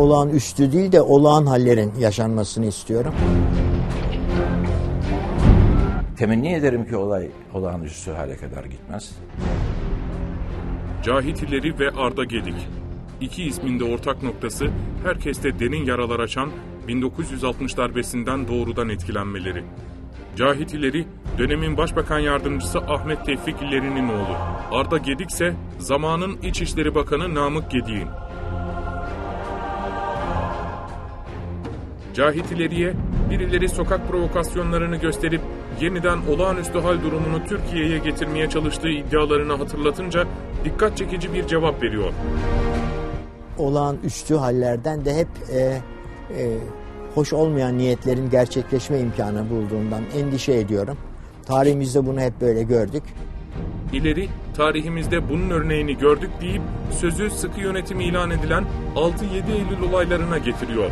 olağanüstü değil de olağan hallerin yaşanmasını istiyorum. Temenni ederim ki olay olağanüstü hale kadar gitmez. Cahit İleri ve Arda Gedik. İki isminde ortak noktası herkeste derin yaralar açan 1960 darbesinden doğrudan etkilenmeleri. Cahit İleri, dönemin başbakan yardımcısı Ahmet Tevfik İleri'nin oğlu. Arda Gedik ise zamanın İçişleri Bakanı Namık Gedik'in. Cahit İleri'ye birileri sokak provokasyonlarını gösterip yeniden olağanüstü hal durumunu Türkiye'ye getirmeye çalıştığı iddialarını hatırlatınca dikkat çekici bir cevap veriyor. Olağanüstü hallerden de hep e, e, hoş olmayan niyetlerin gerçekleşme imkanı bulduğundan endişe ediyorum. Tarihimizde bunu hep böyle gördük. İleri tarihimizde bunun örneğini gördük deyip sözü sıkı yönetim ilan edilen 6-7 Eylül olaylarına getiriyor.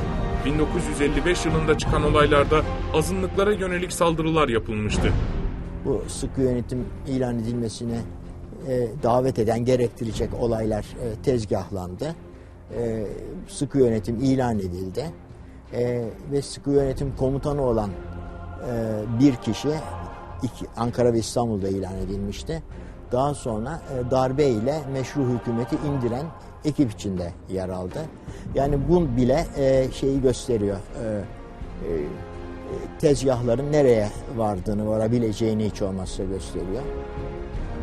1955 yılında çıkan olaylarda azınlıklara yönelik saldırılar yapılmıştı. Bu sıkı yönetim ilan edilmesine e, davet eden, gerektirecek olaylar e, tezgahlandı. E, sıkı yönetim ilan edildi. E, ve sıkı yönetim komutanı olan e, bir kişi iki, Ankara ve İstanbul'da ilan edilmişti. Daha sonra e, darbe ile meşru hükümeti indiren ekip içinde yer aldı. Yani bu bile e, şeyi gösteriyor. E, tezgahların nereye vardığını, varabileceğini hiç olmazsa gösteriyor.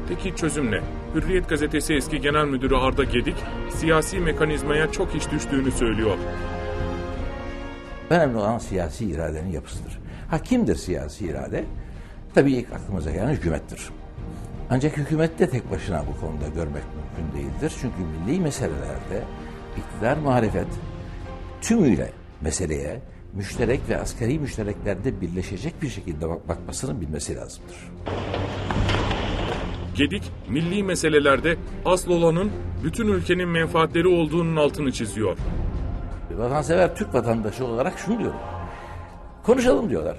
Peki çözüm ne? Hürriyet gazetesi eski genel müdürü Arda Gedik, siyasi mekanizmaya çok iş düştüğünü söylüyor. Önemli olan siyasi iradenin yapısıdır. Ha kimdir siyasi irade? Tabii ilk aklımıza gelen hükümettir. Ancak hükümet de tek başına bu konuda görmek mümkün değildir. Çünkü milli meselelerde iktidar muhalefet tümüyle meseleye müşterek ve askeri müştereklerde birleşecek bir şekilde bak- bakmasının bilmesi lazımdır. Gedik, milli meselelerde asıl olanın bütün ülkenin menfaatleri olduğunun altını çiziyor. Vatansever Türk vatandaşı olarak şunu diyorum. Konuşalım diyorlar.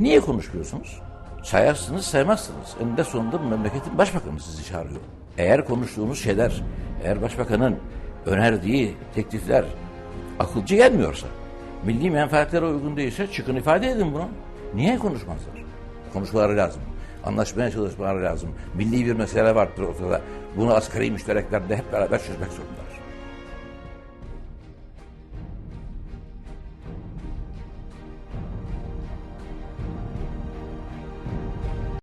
Niye konuşmuyorsunuz? Sayarsınız, saymazsınız. Eninde sonunda memleketin başbakanı sizi çağırıyor. Eğer konuştuğunuz şeyler, eğer başbakanın önerdiği teklifler akılcı gelmiyorsa, milli menfaatlere uygun değilse çıkın ifade edin bunu. Niye konuşmazlar? Konuşmaları lazım. Anlaşmaya çalışmaları lazım. Milli bir mesele vardır ortada. Bunu asgari müştereklerde hep beraber çözmek zorunda.